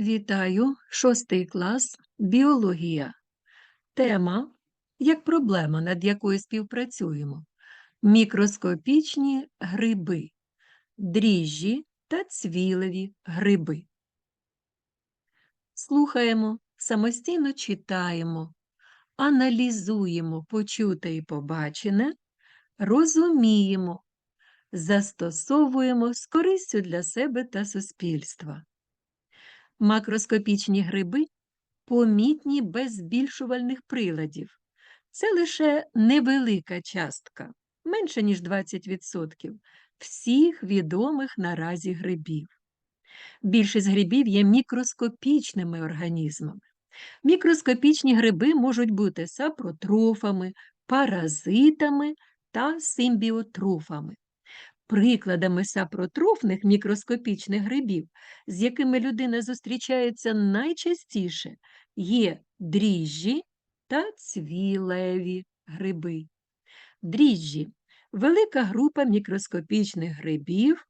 Вітаю, шостий клас, біологія. Тема як проблема, над якою співпрацюємо. Мікроскопічні гриби, дріжджі та цвілеві гриби. Слухаємо, самостійно читаємо, аналізуємо почуте і побачене, розуміємо, застосовуємо з користю для себе та суспільства. Макроскопічні гриби помітні без збільшувальних приладів. Це лише невелика частка, менше ніж 20% всіх відомих наразі грибів. Більшість грибів є мікроскопічними організмами. Мікроскопічні гриби можуть бути сапротрофами, паразитами та симбіотрофами. Прикладами сапротрофних мікроскопічних грибів, з якими людина зустрічається найчастіше, є дріжджі та цвілеві гриби. Дріжджі велика група мікроскопічних грибів,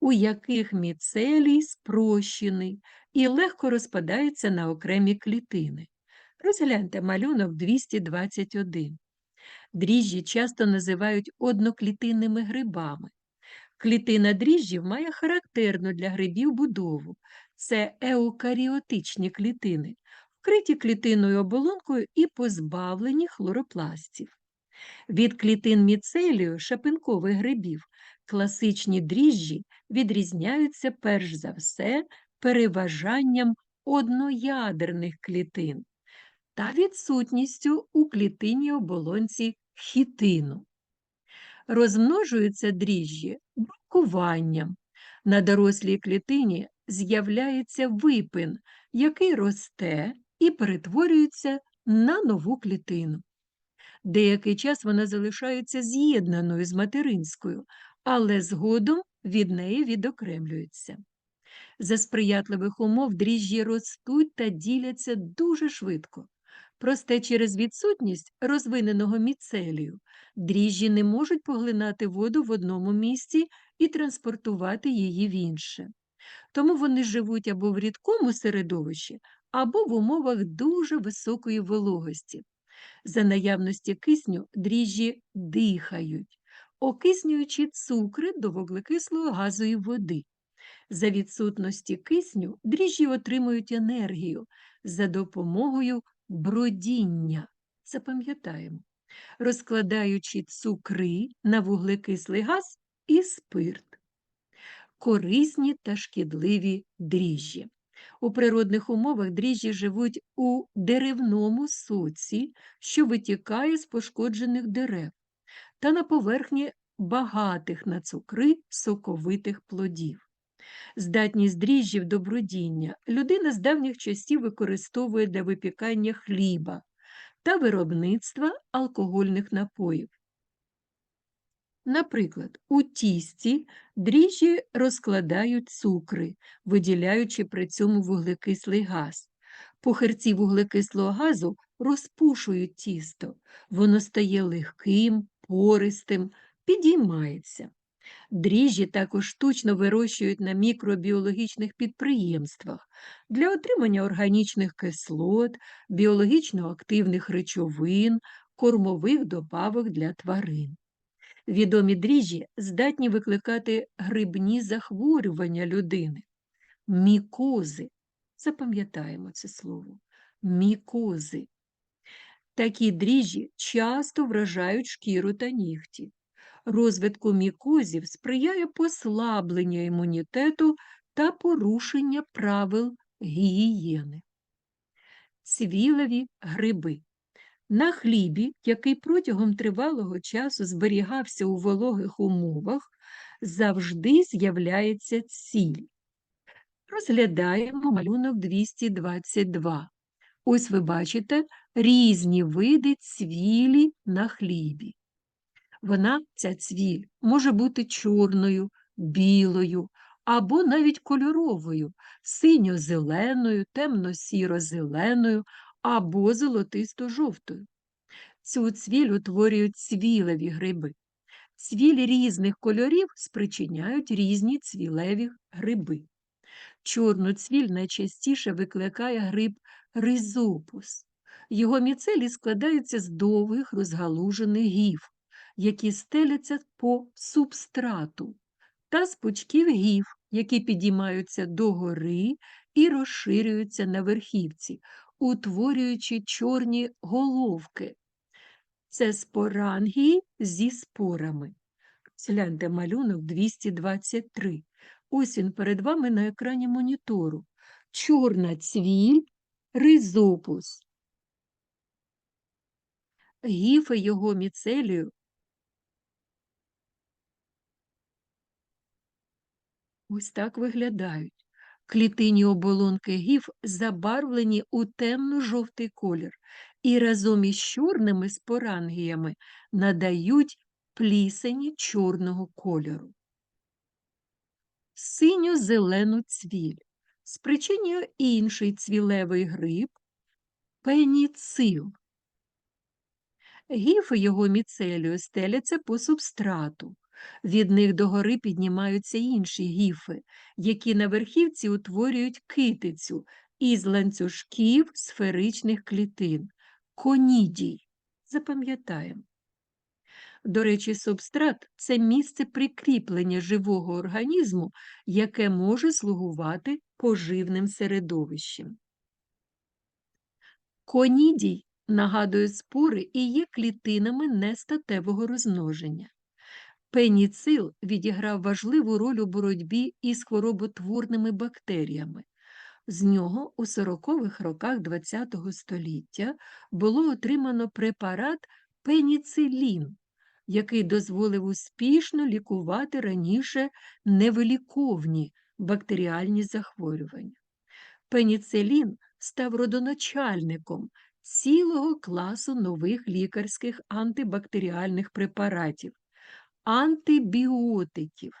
у яких міцелій спрощений і легко розпадається на окремі клітини. Розгляньте малюнок 221. Дріжджі часто називають одноклітинними грибами. Клітина дріжджів має характерну для грибів будову. Це еукаріотичні клітини, вкриті клітинною оболонкою і позбавлені хлоропластів. Від клітин міцелію шапинкових грибів класичні дріжджі відрізняються перш за все переважанням одноядерних клітин та відсутністю у клітині оболонці хітину. Розмножуються дріжджі брункуванням. На дорослій клітині з'являється випин, який росте і перетворюється на нову клітину. Деякий час вона залишається з'єднаною з материнською, але згодом від неї відокремлюється. За сприятливих умов дріжджі ростуть та діляться дуже швидко. Просте через відсутність розвиненого міцелію дріжджі не можуть поглинати воду в одному місці і транспортувати її в інше. Тому вони живуть або в рідкому середовищі, або в умовах дуже високої вологості. За наявності кисню дріжджі дихають, окиснюючи цукри до вуглекислої газової води. За відсутності кисню дріжджі отримують енергію за допомогою бродіння. Запам'ятаємо, розкладаючи цукри на вуглекислий газ і спирт. Корисні та шкідливі дріжджі. У природних умовах дріжджі живуть у деревному соці, що витікає з пошкоджених дерев, та на поверхні багатих на цукри соковитих плодів. Здатність дріжджів до бродіння людина з давніх часів використовує для випікання хліба та виробництва алкогольних напоїв. Наприклад, у тісті дріжджі розкладають цукри, виділяючи при цьому вуглекислий газ. Пухарці вуглекислого газу розпушують тісто, воно стає легким, пористим, підіймається. Дріжджі також штучно вирощують на мікробіологічних підприємствах для отримання органічних кислот, біологічно активних речовин, кормових добавок для тварин. Відомі дріжджі здатні викликати грибні захворювання людини, мікози. Запам'ятаємо це слово мікози. Такі дріжджі часто вражають шкіру та нігті. Розвитку мікозів сприяє послаблення імунітету та порушення правил гігієни. Цвілеві гриби. На хлібі, який протягом тривалого часу зберігався у вологих умовах, завжди з'являється ціль. Розглядаємо малюнок 222. Ось ви бачите різні види цвілі на хлібі. Вона, ця цвіль, може бути чорною, білою або навіть кольоровою, синьо-зеленою, темно-сіро-зеленою або золотисто-жовтою. Цю цвіль утворюють цвілеві гриби. Цвілі різних кольорів спричиняють різні цвілеві гриби. Чорну цвіль найчастіше викликає гриб ризопус. Його міцелі складаються з довгих розгалужених гів, які стеляться по субстрату, та з пучків гів, які підіймаються догори і розширюються на верхівці, утворюючи чорні головки. Це спорангії зі спорами. Гляньте малюнок 223. Ось він перед вами на екрані монітору. Чорна цвіль, ризопус. Гіфи його міцелію ось так виглядають. Клітинні оболонки гіф забарвлені у темно-жовтий колір і разом із чорними спорангіями надають плісені чорного кольору. Синьо-зелену цвіль спричинює інший цвілевий гриб пеніцил. Гіфи його міцелію стеляться по субстрату. Від них догори піднімаються інші гіфи, які на верхівці утворюють китицю із ланцюжків сферичних клітин, конідій. Запам'ятаємо. До речі, субстрат це місце прикріплення живого організму, яке може слугувати поживним середовищем. Конідій нагадує спори і є клітинами нестатевого розмноження. Пеніцил відіграв важливу роль у боротьбі із хвороботворними бактеріями. З нього у 40-х роках ХХ століття було отримано препарат пеніцилін, який дозволив успішно лікувати раніше невиліковні бактеріальні захворювання. Пеніцилін став родоначальником цілого класу нових лікарських антибактеріальних препаратів, антибіотиків.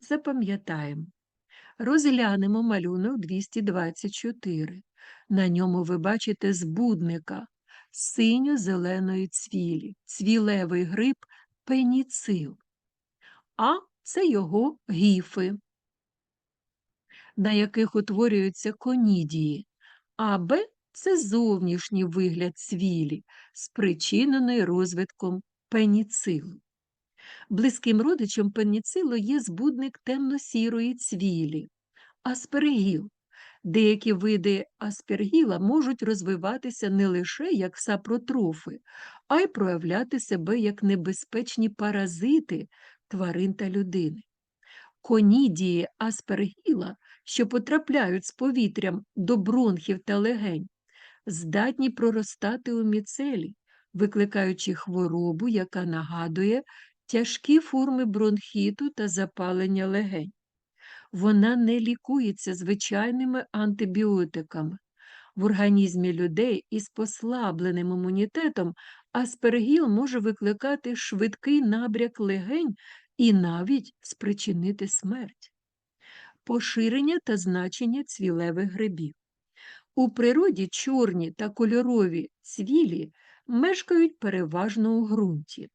Запам'ятаємо. Розглянемо малюнок 224. На ньому ви бачите збудника синьо-зеленої цвілі, цвілевий гриб пеніцил. А це його гіфи, на яких утворюються конідії, а Б це зовнішній вигляд цвілі, спричинений розвитком пеніцилу. Близьким родичем пеніцилу є збудник темно-сірої цвілі, аспергіл. Деякі види аспергіла можуть розвиватися не лише як сапротрофи, а й проявляти себе як небезпечні паразити тварин та людини. Конідії аспергіла, що потрапляють з повітрям до бронхів та легень, здатні проростати у міцелі, викликаючи хворобу, яка нагадує тяжкі форми бронхіту та запалення легень. Вона не лікується звичайними антибіотиками. В організмі людей із послабленим імунітетом аспергіл може викликати швидкий набряк легень і навіть спричинити смерть. Поширення та значення цвілевих грибів. У природі чорні та кольорові цвілі мешкають переважно у ґрунті.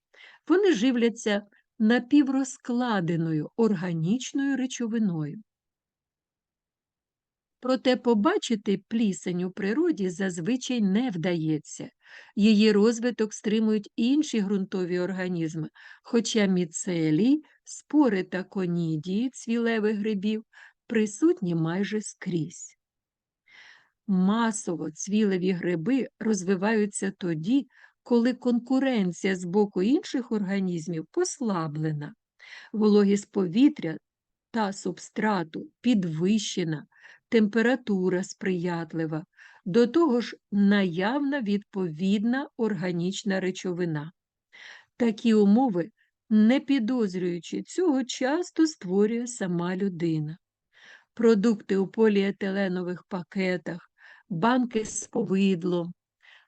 Вони живляться напіврозкладеною органічною речовиною. Проте побачити плісень у природі зазвичай не вдається. Її розвиток стримують інші ґрунтові організми, хоча міцелій, спори та конідії цвілевих грибів присутні майже скрізь. Масово цвілеві гриби розвиваються тоді, коли конкуренція з боку інших організмів послаблена, вологість повітря та субстрату підвищена, температура сприятлива, до того ж наявна відповідна органічна речовина. Такі умови, не підозрюючи цього, часто створює сама людина. Продукти у поліетиленових пакетах, банки з повидлом,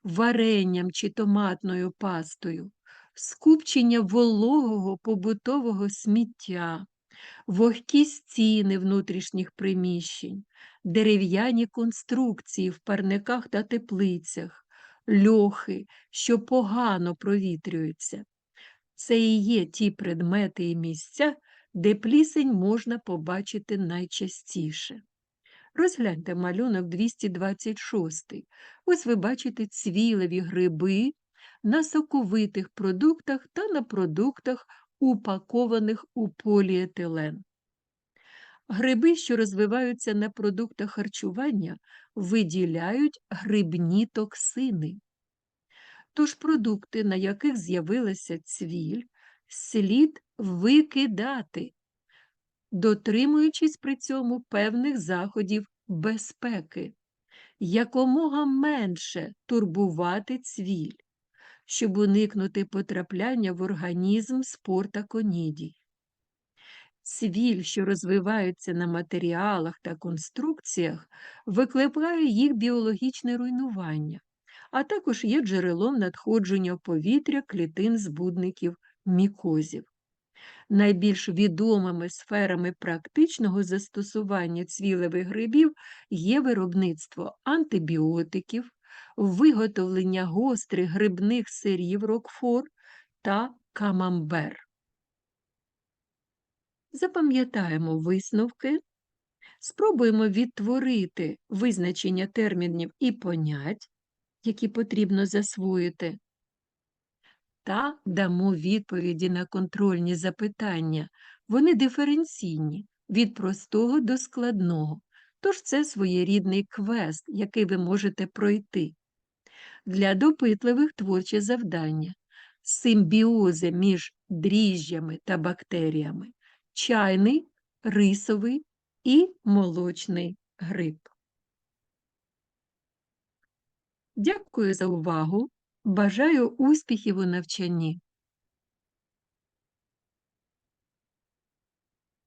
варенням чи томатною пастою, скупчення вологого побутового сміття, вогкі стіни внутрішніх приміщень, дерев'яні конструкції в парниках та теплицях, льохи, що погано провітрюються. Це і є ті предмети і місця, де плісень можна побачити найчастіше. Розгляньте малюнок 226. Ось ви бачите цвілеві гриби на соковитих продуктах та на продуктах, упакованих у поліетилен. Гриби, що розвиваються на продуктах харчування, виділяють грибні токсини. Тож продукти, на яких з'явилася цвіль, слід викидати, дотримуючись при цьому певних заходів безпеки, якомога менше турбувати цвіль, щоб уникнути потрапляння в організм спортаконідій. Цвіль, що розвивається на матеріалах та конструкціях, викликає їх біологічне руйнування, а також є джерелом надходження повітря клітин збудників мікозів. Найбільш відомими сферами практичного застосування цвілевих грибів є виробництво антибіотиків, виготовлення гострих грибних сирів Рокфор та камамбер. Запам'ятаємо висновки, спробуємо відтворити визначення термінів і понять, які потрібно засвоїти, та дамо відповіді на контрольні запитання. Вони диференційні від простого до складного, тож це своєрідний квест, який ви можете пройти. Для допитливих творче завдання симбіози між дріжджами та бактеріями чайний, рисовий і молочний гриб. Дякую за увагу. Бажаю успіхів у навчанні.